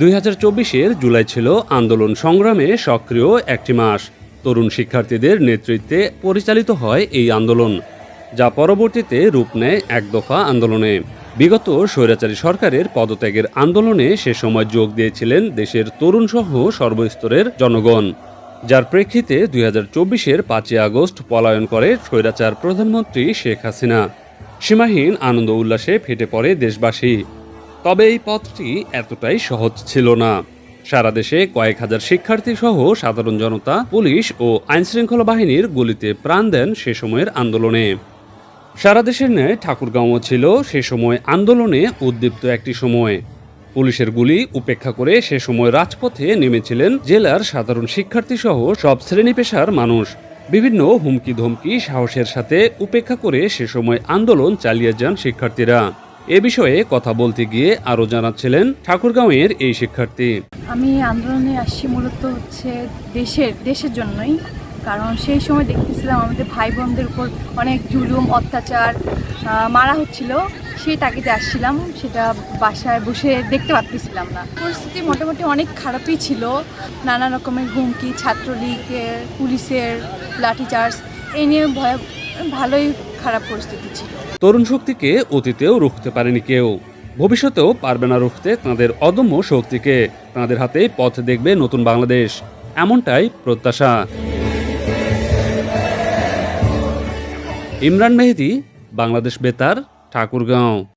দুই হাজার চব্বিশের জুলাই ছিল আন্দোলন সংগ্রামে সক্রিয় একটি মাস। তরুণ শিক্ষার্থীদের নেতৃত্বে পরিচালিত হয় এই আন্দোলন, যা পরবর্তীতে রূপ নেয় এক দফা আন্দোলনে। বিগত স্বৈরাচারী সরকারের পদত্যাগের আন্দোলনে সে সময় যোগ দিয়েছিলেন দেশের তরুণসহ সর্বস্তরের জনগণ, যার প্রেক্ষিতে দুই হাজার চব্বিশের পাঁচই আগস্ট পলায়ন করে স্বৈরাচার প্রধানমন্ত্রী শেখ হাসিনা। সীমাহীন আনন্দ উল্লাসে ফেটে পড়ে দেশবাসী। তবে এই পথটি এতটাই সহজ ছিল না। সারা দেশে কয়েক হাজার শিক্ষার্থী সহ সাধারণ জনতা, পুলিশ ও আইনশৃঙ্খলা বাহিনীর গুলিতে প্রাণ দেন সে সময়ের আন্দোলনে। সারা দেশের ন্যায় ঠাকুরগাঁও ছিল সে সময় আন্দোলনে উদ্দীপ্ত একটি সময়। পুলিশের গুলি উপেক্ষা করে সে সময় রাজপথে নেমেছিলেন জেলার সাধারণ শিক্ষার্থী সহ সব শ্রেণি পেশার মানুষ। বিভিন্ন হুমকি ধমকি, সাহসের সাথে উপেক্ষা করে সে সময় আন্দোলন চালিয়ে যান শিক্ষার্থীরা। এ বিষয়ে কথা বলতে গিয়ে আরও জানাচ্ছিলেন ঠাকুরগাঁওয়ের এই শিক্ষার্থী। আমি আন্দোলনে আসছি মূলত হচ্ছে দেশের দেশের জন্যই। কারণ সেই সময় দেখতেছিলাম আমাদের ভাই বোনদের উপর অনেক জুলুম, অত্যাচার মারা হচ্ছিল। সেই তাগিদে আসছিলাম, সেটা বাসায় বসে দেখতে পারতেছিলাম না। পরিস্থিতি মোটামুটি অনেক খারাপই ছিল। নানা রকমের হুমকি, ছাত্রলীগের, পুলিশের, লাঠিচার্জ এই নিয়ে ভয়, ভালোই খারাপ পরিস্থিতি ছিল। তরুণ শক্তিকে অতীতেও রুখতে পারেনি কেউ। ভবিষ্যতেও পারবে না রুখতে তাঁদের অদম্য শক্তিকে। তাঁদের হাতে পথ দেখবে নতুন বাংলাদেশ। এমনটাই প্রত্যাশা। ইমরান মেহেদি, বাংলাদেশ বেতার, ঠাকুরগাঁও।